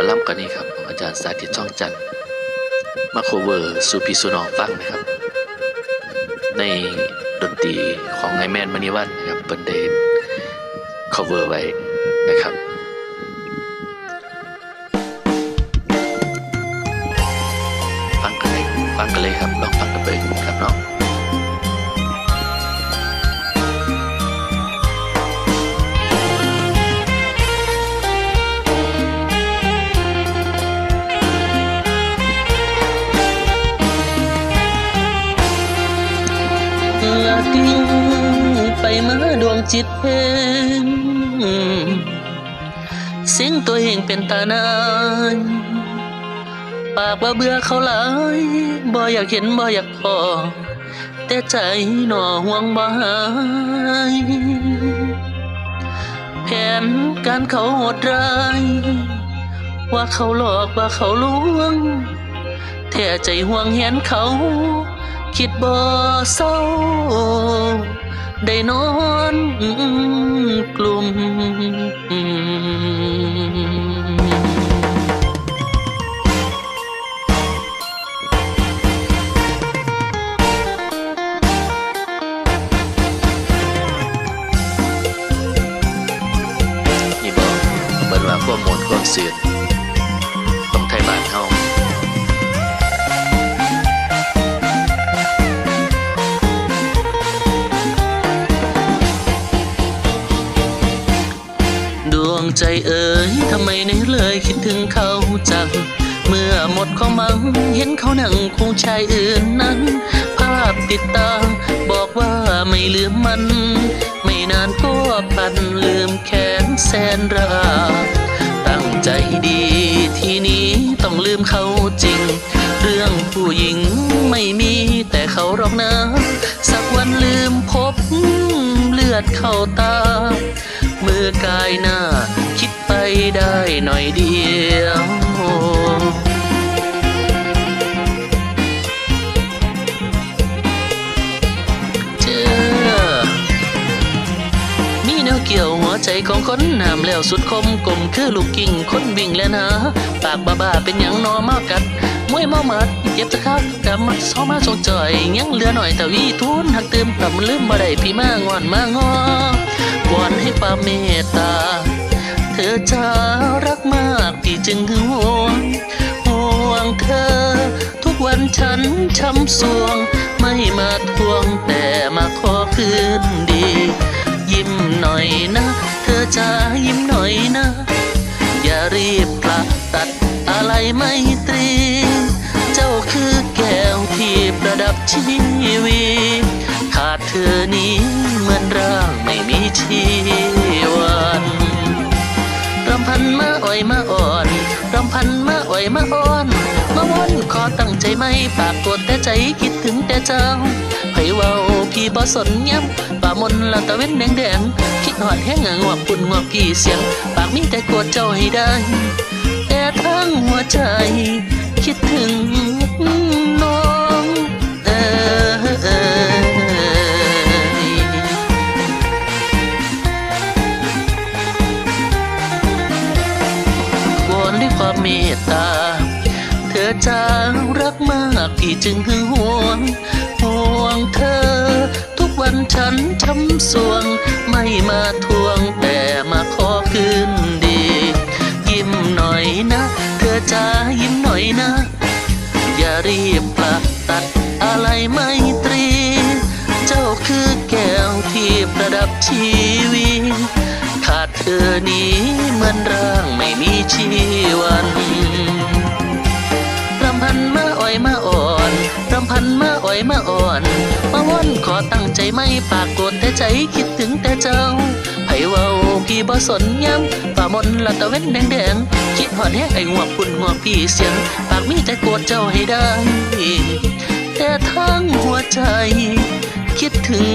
อลัมน์ก่อนนี้ครับของอาจารย์สาธิตช่องจันทร์มาโคเวอร์สูพีสูนองฟังนะครับ ในดนตรีของไอแมนมณีวันนะครับเปิดเดน cover ไว้นะครับฟังกันเลยฟังกันเลยครับลองฟังกันไปครับเนาะ ละทิ้งไปมาดวงจิตเพนเสียงตัวเองเป็นตานานปากว่าเบื่อเขาหลายบ่อยากเห็นบ่อยากพอแต่ใจหน่อห่วงบ่หายแผนการเขาโหดร้ายว่าเขาหลอกว่าเขาลวงแท้ใจห่วงเห็นเขา คิดบ่เศร้า ได้นอนกลุ่มนี่บอกเบิ่นว่าความมนความเสื่อข ใจเอ๋ยทำไมในเลยคิดถึงเขาจัง เมื่อหมดความหวังเห็นเขานั่งคู่ชายอื่นนั้น ภาพติดตาบอกว่าไม่ลืมมัน ไม่นานก็พันลืมแขนแสนรักตั้งใจดีทีนี้ต้องลืมเขาจริง เรื่องผู้หญิงไม่มีแต่เขาหรอกนะ สักวันลืมพบเลือดเข้าตามือกายหน้า ไปได้หน่อยเดียวเจอมีแนวเกี่ยวหัวใจของคนน้ำแล้วสุดคมกลมคือลูกกิ่งคนวิ่งและหาปากบ้าๆเป็นหยังนอมากัดมวยเมามัดเจ็บจะคักกำมัดซ้อมาทรงจ่อยยังเหลือหน่อยแต่วีทุนหักเติมกลับลืมบ่ได้พี่มางอนมางอวอนให้ควาเมตตา อจะรักมากพี่จึงห่วงห่วงเธอ ทุกวันฉันช้ำสวง ไม่มาทวงแต่มาขอคืนดี ยิ้มหน่อยนะ เธอจะยิ้มหน่อยนะ อย่ารีบกลับตัดอะไรไม่ตรี เจ้าคือแก้วที่ประดับชีวิตขาดเธอนี้เหมือนร่างไม่มีชี อยมาอ่อนรำพันมาอ่อยมาอ่อนมาวนขอตั้งใจไม่ปากกดแต่ใจคิดถึงแต่เจ้าไผว้าพี่บ่สนย้ำป่ามนละตะเว้นแดงแดงคิดหอดแห้งงวกปุ่นงวกพี่เสียง ปากมีแต่กดเจ้าให้ได้ แต่ทั้งหัวใจ คิดถึงน้อง อจะรักมากพี่จึงหึงหวง ห่วงเธอ ทุกวันฉันช้ำสวง ไม่มาทวงแต่มาขอคืนดี ยิ้มหน่อยนะ เธอจะยิ้มหน่อยนะ อย่ารีบกลับตัดอะไรไม่ตรี เจ้าคือแก้วที่ประดับชีวิตขาดเธอนี้เหมือนร่างไม่มีชีวัน มาอ่อนมาว่อนขอตั้งใจไม่ปากโกดแต่ใจคิดถึงแต่เจ้าไผว่าพี่บ่สนย้ำฝ่ามนละตะเว้นแดงแดงคิดหอดแห้งไอ้งวกปุ่นงวพี่เสียง ปากมีแต่กดเจ้าให้ได้แต่ทั้งหัวใจ คิดถึง